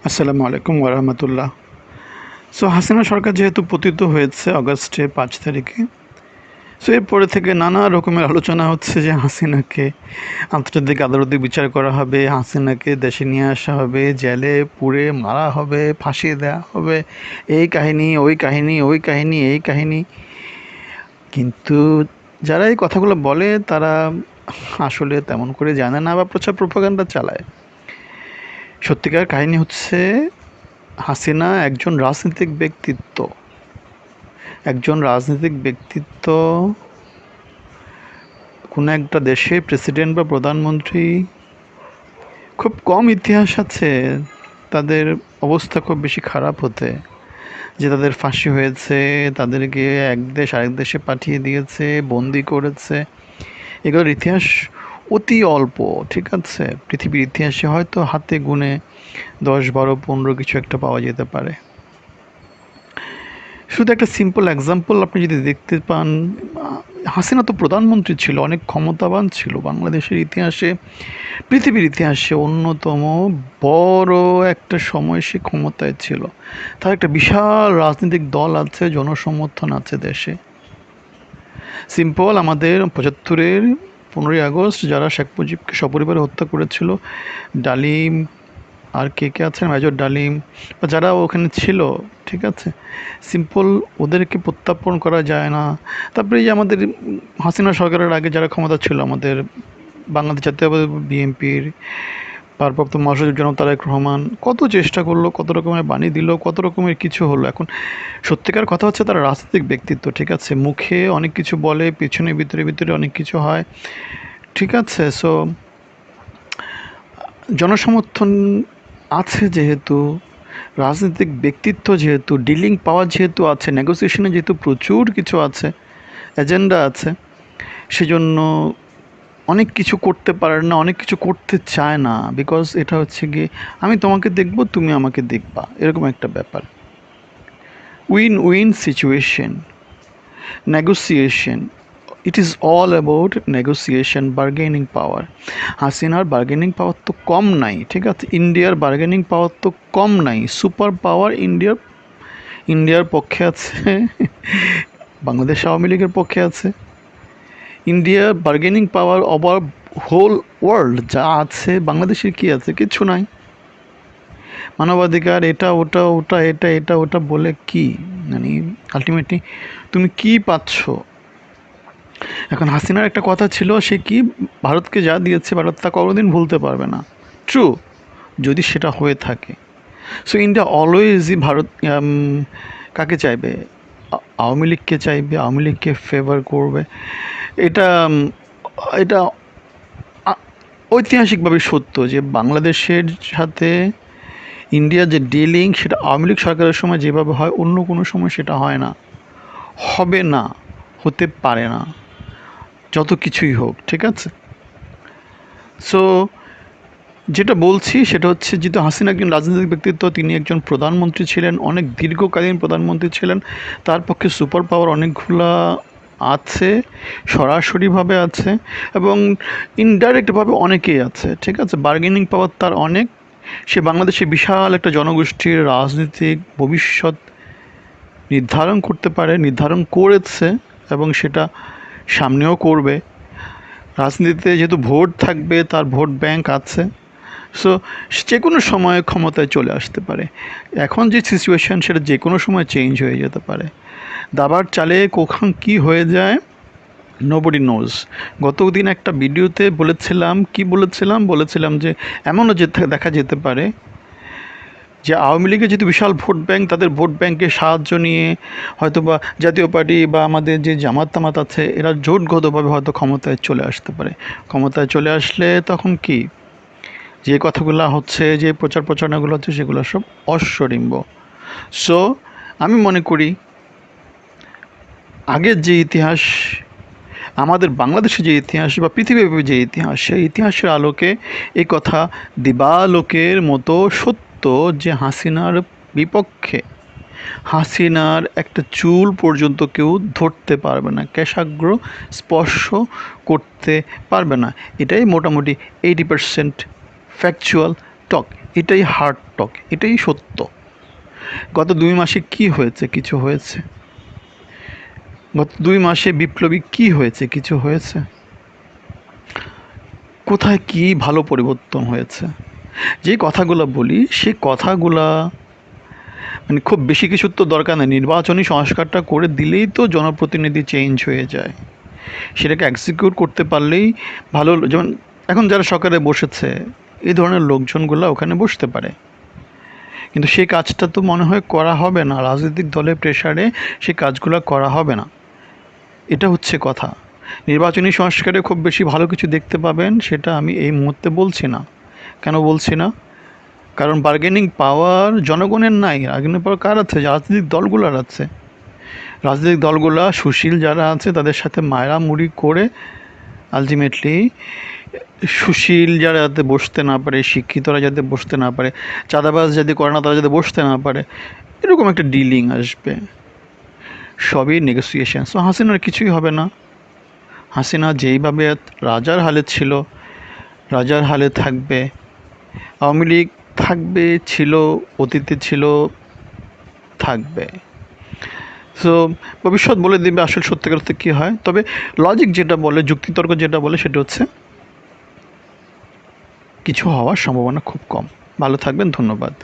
আসসালামু আলাইকুম ওরহামতুল্লাহ সো হাসিনা সরকার যেহেতু পতিত হয়েছে অগস্টের পাঁচ তারিখে সো এরপরে থেকে নানা রকমের আলোচনা হচ্ছে যে হাসিনাকে আন্তর্জাতিক আদালতে বিচার করা হবে, হাসিনাকে দেশে নিয়ে আসা হবে, জেলে পুড়ে মারা হবে, ফাঁসিয়ে দেওয়া হবে, এই কাহিনী, ওই কাহিনী ওই কাহিনী, এই কাহিনী। কিন্তু যারা এই কথাগুলো বলে, তারা আসলে তেমন করে জানে না বা প্রচার প্রপাগান্ডা চালায়। সত্যিকার কাহিনী হচ্ছে হাসিনা একজন রাজনৈতিক ব্যক্তিত্ব। একজন রাজনৈতিক ব্যক্তিত্ব কোনো একটা দেশে প্রেসিডেন্ট বা প্রধানমন্ত্রী খুব কম ইতিহাস আছে, তাদের অবস্থা খুব বেশি খারাপ হতে। যে তাদের ফাঁসি হয়েছে, তাদেরকে এক দেশ আরেক দেশে পাঠিয়ে দিয়েছে, বন্দি করেছে। এগুলোর ইতিহাস অতি অল্প, ঠিক আছে? পৃথিবীর ইতিহাসে হয়তো হাতে গুনে দশ, বারো, পনেরো কিছু একটা পাওয়া যেতে পারে। শুধু একটা সিম্পল এক্সাম্পল আপনি যদি দেখতে পান, হাসিনা তো প্রধানমন্ত্রী ছিল, অনেক ক্ষমতাবান ছিল। বাংলাদেশের ইতিহাসে, পৃথিবীর ইতিহাসে অন্যতম বড় একটা সময় সে ক্ষমতায় ছিল। তার একটা বিশাল রাজনৈতিক দল আছে, জনসমর্থন আছে দেশে। সিম্পল আমাদের পঁচাত্তরের পনেরোই আগস্ট যারা শেখ মুজিবকে সপরিবারে হত্যা করেছিল, ডালিম আর কে কে আছেন? মেজর ডালিম, বা যারা ওখানে ছিল, ঠিক আছে? সিম্পল ওদেরকে প্রত্যাপন করা যায় না। তারপরে এই যে আমাদের হাসিনা সরকারের আগে যারা ক্ষমতা ছিল, আমাদের বাংলাদেশ জাতীয় বিএনপির ভারপ্রাপ্ত মহাসচিব জনাব তারেক রহমান কত চেষ্টা করল, কত রকমের বাণী দিল, কত রকমের কিছু হলো? এখন সত্যিকার কথা হচ্ছে তারা রাজনৈতিক ব্যক্তিত্ব, ঠিক আছে? মুখে অনেক কিছু বলে, পিছনে, ভিতরে ভিতরে অনেক কিছু হয়, ঠিক আছে? সো জনসমর্থন আছে যেহেতু, রাজনৈতিক ব্যক্তিত্ব যেহেতু ডিলিং পাওয়ার যেহেতু আছে নেগোসিয়েশনে যেহেতু প্রচুর কিছু আছে এজেন্ডা আছে, সেজন্য অনেক কিছু করতে পারে না, অনেক কিছু করতে চায় না বিকজ এটা হচ্ছে গিয়ে, আমি তোমাকে দেখব, তুমি আমাকে দেখবা। এরকম একটা ব্যাপার। Win win situation negotiation it is all about negotiation bargaining power হাসিনার বার্গেনিং পাওয়ার তো কম নাই, ঠিক আছে? ইন্ডিয়ার বার্গেনিং পাওয়ার তো কম নাই। সুপার পাওয়ার ইন্ডিয়ার ইন্ডিয়ার পক্ষে আছে, বাংলাদেশ আওয়ামী লীগের পক্ষে আছে। ইন্ডিয়ার bargaining power over whole world যা আছে, বাংলাদেশের কি আছে, কিছু নাই। মানবাধিকার, এটা, ওটা ওটা, এটা এটা, ওটা বলে কি? মানে আলটিমেটলি তুমি কি পাচ্ছ? এখন হাসিনার একটা কথা ছিল, সে কি ভারতকে যা দিয়েছে, ভারত তা কোনোদিন ভুলতে পারবে না। ট্রু যদি সেটা হয়ে থাকে। সো ইন্ডিয়া অলওয়েজই ভারত কাকে চাইবে? আওয়ামী লীগকে চাইবে, আওয়ামী লীগকে ফেভার করবে। এটা এটা ঐতিহাসিকভাবে সত্য যে বাংলাদেশের সাথে ইন্ডিয়ার যে ডিলিং সেটা আওয়ামী লীগ সরকারের সময় যেভাবে হয়, অন্য কোনো সময় সেটা হয় না। হবে না, হতে পারে না, যত কিছুই হোক, ঠিক আছে? সো যেটা বলছি সেটা হচ্ছে যেহেতু হাসিনা একজন রাজনৈতিক ব্যক্তিত্ব, তিনি একজন প্রধানমন্ত্রী ছিলেন, অনেক দীর্ঘকালীন প্রধানমন্ত্রী ছিলেন, তার পক্ষে সুপার পাওয়ার অনেকগুলা আছে, সরাসরিভাবে আছে এবং ইনডাইরেক্টভাবে অনেকেই আছে, ঠিক আছে? বার্গেনিং পাওয়ার তার অনেক, সে বাংলাদেশে বিশাল একটা জনগোষ্ঠীর রাজনৈতিক ভবিষ্যৎ নির্ধারণ করতে পারে, নির্ধারণ করেছে এবং সেটা সামনেও করবে। রাজনীতিতে যেহেতু ভোট থাকবে, তার ভোট ব্যাংক আছে সো যে কোনো সময়ে ক্ষমতায় চলে আসতে পারে। এখন যে সিচুয়েশান সেটা যে কোনো সময় চেঞ্জ হয়ে যেতে পারে। দাবার চালে কখন কি হয়ে যায় নোবডি নোজ গতদিন একটা ভিডিওতে বলেছিলাম, কি বলেছিলাম? বলেছিলাম যে, এমনও যে দেখা যেতে পারে যে, আওয়ামী লীগের যেহেতু বিশাল ভোট ব্যাংক, তাদের ভোট ব্যাংকের সাহায্য নিয়ে হয়তো বা জাতীয় পার্টি বা আমাদের যে জামাত তামাত আছে, এরা জোটগতভাবে হয়তো ক্ষমতায় চলে আসতে পারে। ক্ষমতায় চলে আসলে তখন কি? যে কথাগুলো হচ্ছে, যে প্রচার প্রচারণাগুলো হচ্ছে, সেগুলো সব অশ্বরিম্ব। সো আমি মনে করি, আগের যে ইতিহাস, আমাদের বাংলাদেশে যে ইতিহাস বা পৃথিবীব্যাপী যে ইতিহাস, সেই ইতিহাসের আলোকে এই কথা দিবালোকের মতো সত্য যে হাসিনার বিপক্ষে, হাসিনার একটা চুল পর্যন্ত কেউ ধরতে পারবে না, কেশাগ্র স্পর্শ করতে পারবে না। এটাই মোটামুটি এইটি পারসেন্ট ফ্যাকচুয়াল টক এটাই হার্ড টক এটাই সত্য। গত দুই মাসে কি হয়েছে, কিছু হয়েছে? গত দুই মাসে বিপ্লবী কি হয়েছে, কিছু হয়েছে? কোথায় কি ভালো পরিবর্তন হয়েছে? যে কথাগুলো বলি, সে কথাগুলা মানে খুব বেশি কিছুর তো দরকার নেই। নির্বাচনী সংস্কারটা করে দিলেই তো জনপ্রতিনিধি চেঞ্জ হয়ে যায়। সেটাকে এক্সিকিউট করতে পারলেই ভালো, যেমন এখন যারা সরকারে বসেছে এই ধরনের লোকজনগুলো ওখানে বসতে পারে। কিন্তু সেই কাজটা তো মনে হয় করা হবে না। রাজনৈতিক দলের প্রেশারে সেই কাজগুলো করা হবে না। এটা হচ্ছে কথা। নির্বাচনী সংস্কারে খুব বেশি ভালো কিছু দেখতে পাবেন সেটা আমি এই মুহূর্তে বলছি না। কেন বলছি না? কারণ বার্গেনিং পাওয়ার জনগণের নাই। বার্গেনিং পাওয়ার কার আছে? রাজনৈতিক দলগুলোর আছে। রাজনৈতিক দলগুলা সুশীল যারা আছে তাদের সাথে মায়েরা মুড়ি করে আলটিমেটলি সুশীল যারা যাতে বসতে না পারে, শিক্ষিতরা যাতে বসতে না পারে, চাঁদাবাজ যাতে করে না, তারা যাতে বসতে না পারে, এরকম একটা ডিলিং আসবে। সবই নেগোসিয়েশন সো হাসিনার কিছুই হবে না। হাসিনা যেইভাবে রাজার হালে ছিল, রাজার হালে থাকবে, আওয়ামী লীগ থাকবে, ছিল, অতীতে ছিল, থাকবে। সো ভবিষ্যৎ বলে দেবে আসল সত্যিকার কী হয়? তবে লজিক যেটা বলে, যুক্তিতর্ক যেটা বলে, সেটা হচ্ছে কিছু হওয়ার সম্ভাবনা খুব কম। ভালো থাকবেন ধন্যবাদ।